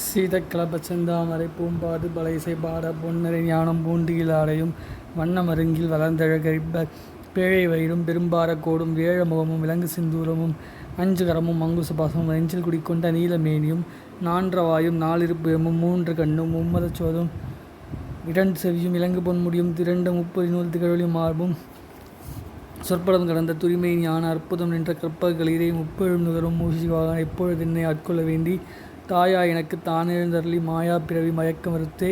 சீதக்கலப செந்தாமரை பூம்பாது பலைசை பாட பொன்னரை ஞானம் பூண்டியில் ஆடையும் வண்ண மருங்கில் வளர்ந்தழகரிப்ப பேழை வயிறும் பெரும்பார கோடும் வேழ முகமும் விலங்கு சிந்தூரமும் அஞ்சு கரமும் பாசமும் நெஞ்சில் குடிக்கொண்ட நீலமேனியும் நான்றவாயும் நாலிருப்புயமும் மூன்று கண்ணும் மும்மதச்சோதும் இரண்டு செவியும் இலங்கு பொன்முடியும் திரண்டு முப்பது நூல் திகழொலியும் மார்பும் சொற்படம் கடந்த துரிமை ஞான அற்புதம் நின்ற கற்பகளிலே முப்பெழும் நுகரும் மூசிவாக எப்பொழுது என்னை ஆட்கொள்ள வேண்டி தாயா எனக்கு தானெழுந்தருளி மாயா பிறவி மயக்கம் மறுத்தே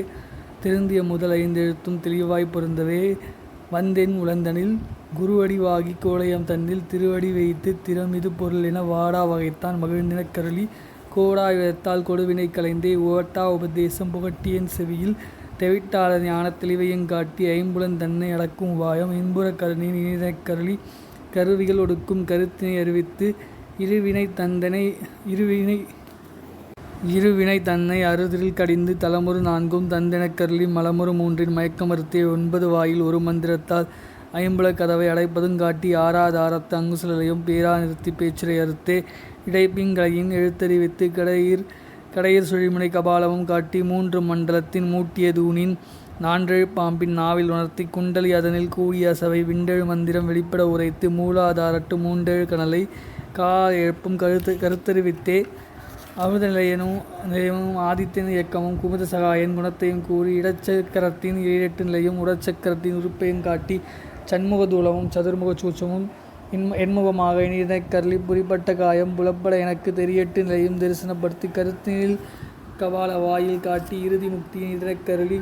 திருந்திய முதல் ஐந்தெழுத்தும் தெளிவாய் பொருந்தவே. வந்தென் உழந்தனில் குருவடிவாகி கோளையம் தன்னில் திருவடி வைத்து திறமிது பொருள் என வாடா வகைத்தான் மகிழ்ந்தின கருளி. கோடாயுதத்தால் கொடுவினை கலைந்தே ஓட்டா உபதேசம் புகட்டியன் செவியில். தெவிட்டாளர் ஞான தெளிவையும் காட்டி ஐம்புலன் தன்னை அடக்கும் உபாயம் இன்புற கருணை நீரக் கருளி கருவிகள் ஒடுக்கும் கருத்தினை அறிவித்து இருவினை தந்தனை இருவினை இருவினை தன்னை அறுதில் கடிந்து தலமுறு நான்கும் தந்தெனக் கருளி மலமுறு மூன்றின் மயக்கமறுத்தே ஒன்பது வாயில் ஒரு மந்திரத்தால் ஐம்புல கதவை அடைப்பதும் காட்டி ஆறாதாரத்து அங்குசலையும் பேரா நிறுத்தி பேச்சுரை அறுத்தே இடைப்பிங்களையின் எழுத்தறிவித்து கடையீர் கடையீர் சுழிமுனை கபாலமும் காட்டி மூன்று மண்டலத்தின் மூட்டிய தூணின் நான்றெழு பாம்பின் நாவில் உணர்த்தி குண்டலி அதனில் கூடிய அசவை விண்டெழு மந்திரம் வெளிப்பட உரைத்து மூலாதாரட்டு மூன்றெழு கனலை கா எழுப்பும் கருத்து கருத்தறிவித்தே அமிர்த நிலையனும் நிலையமும் ஆதித்தின் இயக்கமும் குமுத சகாயன் குணத்தையும் கூறி இடச்சக்கரத்தின் ஏழெட்டு நிலையும் உடற்சக்கரத்தின் உறுப்பையும் காட்டி சண்முக தூளமும் சதுர்முக சூச்சமும் இன்ம எண்முகமாக இணையக் கருளி புரிப்பட்ட காயம் புலப்பட எனக்கு தெரியட்டு நிலையும் தரிசனப்படுத்தி கருத்தினில் கபால வாயில் காட்டி இறுதி முக்தியின் இதரக் கருளி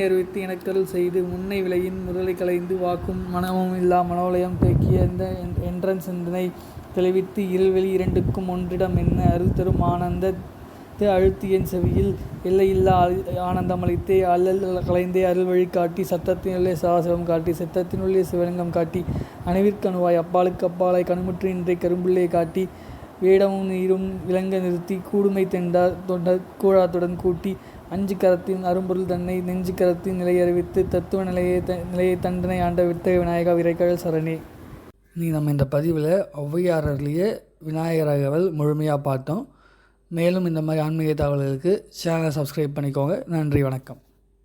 அறிவித்து எனக்கருள் செய்து முன்னை விலையின் முதலை களைந்து வாக்கும் மனமும் இல்லா மனோலயம் தேக்கிய இந்த என்றன் சிந்தனை தெளிவித்து இருள்வெளி இரண்டுக்கும் ஒன்றிடம் என்ன அருள் தரும்? ஆனந்த அழுத்தியன் செவியில். எல்லையில்லா ஆனந்தம் அளித்தே அல்லல் கலைந்தே அருள் வழி காட்டி சத்தத்தினுள்ளே சதாசிவம் காட்டி சித்தத்தினுள்ளே சிவலிங்கம் காட்டி அணுவிற்கணுவாய் அப்பாலுக்கு அப்பாலாய் கண்முற்று இன்றை கரும்புள்ளே காட்டி வேடமும் நீரும் விளங்க நிறுத்தி கூடுமை தெண்டா தொண்ட கூழாத்துடன் கூட்டி அஞ்சு கரத்தின் அரும்பொருள் தன்னை நெஞ்சு கரத்தின் நிலையறிவித்து தத்துவ நிலையை த நிலையை தண்டனை ஆண்ட வித்தக விநாயகா விரைக்கழல் சரணே. நீ நம்ம இந்த பதிவில் ஒளவையாரர்லேயே விநாயகர் அகவல் முழுமையாக பார்த்தோம். மேலும் இந்த மாதிரி ஆன்மீக தகவல்களுக்கு சேனலை சப்ஸ்கிரைப் பண்ணிக்கோங்க. நன்றி வணக்கம்.